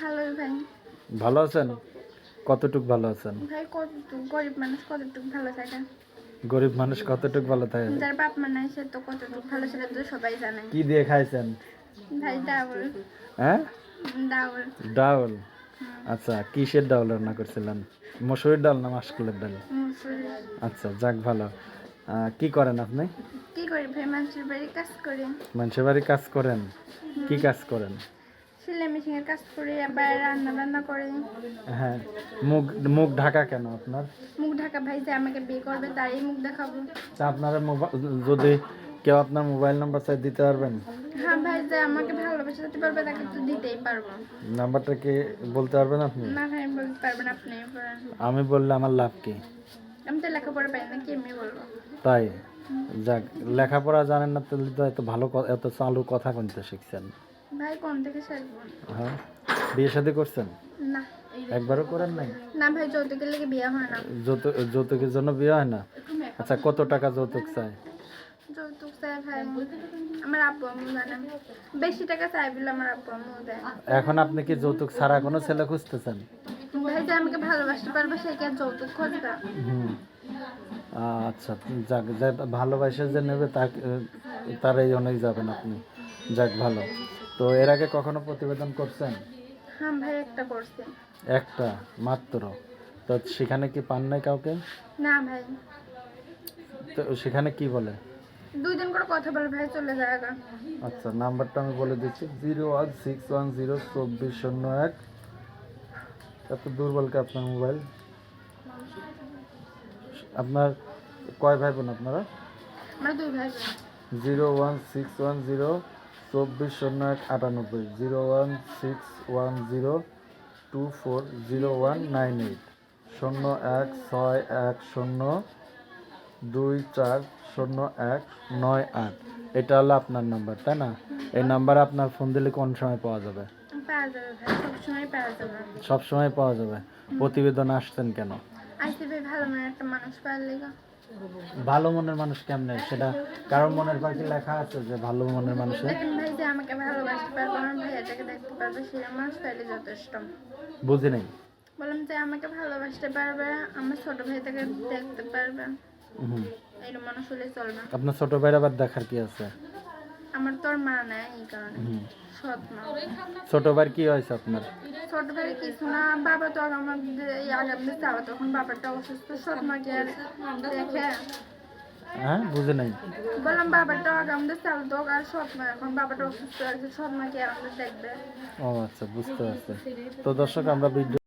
ভালোই ভাই। ভালো আছেন? কতটুক ভালো আছেন? ভাই কতটুকু? গরিব মানুষ কতটুকু ভালো থাকে? গরিব মানুষ কতটুক ভালো থাকে? যার বাপ মা নাই সে তো কতটুকু ভালো সেটা তো সবাই জানে। কি দিয়ে খাইছেন? ভাই ডাউল। হ্যাঁ? ডাউল। ডাউল? আচ্ছা কিসের ডাউল রান্না করছিলেন? মসুরির ডাল না মাসকলের ডাল? আচ্ছা যাক ভালো। কি করেন আপনি? কি করি ভাই? মানুষের বাড়ি কাজ করি। মানুষের বাড়ি কাজ করেন? কি কাজ করেন? সেলাই মেশিনের কাজ করি আবার রান্না বান্না করি। হ্যাঁ মুখ মুখ ঢাকা কেন আপনার? মুখ ঢাকা ভাই যে আমাকে বিয়ে করবে তারই মুখ দেখাবো। তা আপনারা যদি কেউ আপনার মোবাইল নাম্বার চাই দিতে পারবেন? হ্যাঁ ভাই যে আমাকে ভালোবেসে যেতে পারবে তাকে তো দিতেই পারব। নাম্বারটা কি বলতে পারবেন আপনি? না ভাই বলতে পারবেন আপনি। আমি বললে আমার লাভ কি? আমি তো লেখাপড়া পাই না কি এমনি বলব? তাই? যাক লেখাপড়া জানেন না তাহলে তো এত ভালো এত চালু কথা বলতে শিখছেন? ভাই কোন থেকে হ্যাঁ বিয়ে শাদী করছেন? না একবারও করেন নাই? না ভাই যৌতুকের লেগে বিয়ে হয় না। যৌতুক যৌতুকের জন্য বিয়ে হয় না? আচ্ছা কত টাকা যৌতুক চাই যৌতুক চাই ভাই আমার আব্বু আম্মু জানে। বেশি টাকা চাই বলে আমার আব্বু আম্মু দেয়। এখন আপনি কি যৌতুক ছাড়া কোনো ছেলে খুঁজতেছেন? ভাই যে আমাকে ভালোবাসতে পারবে সে কি আর যৌতুক হুম। আচ্ছা যাক যে ভালোবাসে যে নেবে তা তার এই অনেক যাবেন আপনি। যাক ভালো। তো এর আগে কখনো প্রতিবেদন করছেন? হ্যাঁ ভাই একটা করছে। একটা মাত্র। তো সেখানে কি পান নাই কাউকে? না ভাই। তো সেখানে কি বলে? দুই দিন করে কথা বলে ভাই চলে যায় আগা। আচ্ছা নাম্বারটা আমি বলে দিচ্ছি zero one six one zero চব্বিশ শূন্য এক। এত দুর্বল কি আপনার মোবাইল? আপনার কয় ভাই বোন আপনারা? আমার দুই ভাই zero one six one zero চব্বিশ শূন্য এক আটানব্বই zero one six one zero two four zero one nine eight. শূন্য এক ছয় এক শূন্য দুই চার শূন্য এক নয় আট। এটা হলো আপনার নাম্বার তাই না? এই নাম্বারে আপনার ফোন দিলে কোন সময় পাওয়া যাবে? সব সময় পাওয়া যাবে। প্রতিবেদন আসছেন কেন? ভাই ভালো মনে একটা মানুষ পাওয়ার লেগে। ভালো মনের মানুষ কেমনে? সেটা কারণ মনের পাখি লেখা আছে যে ভালো মনের আমাকে ভালোবাসতে পারবে আমার ভাইয়াটাকে দেখতে পারবে সে আমার যথেষ্ট। বুঝি নাই? বললাম যে আমাকে ভালোবাসতে পারবে আমার ছোট ভাইটাকে দেখতে পারবে। এরকম মানুষ হলে চলবে। আপনার ছোট ভাইয়ের আবার দেখার কি আছে? আমার তোর মা নাই এই কারণে। সৎ মা কি হয়েছে আপনার? কিছু না বাবা তো আমার এই আগাম চাওয়া তখন বাবাটা অসুস্থ সৎ মাকে আর দেখে। হ্যাঁ বুঝি নাই। বললাম বাবাটা চাওয়া তো আর সৎ মা এখন বাবাটা অসুস্থ আছে সৎ মাকে আর আমাদের দেখবে। ও আচ্ছা বুঝতে পারছি। তো দর্শক আমরা ভিডিও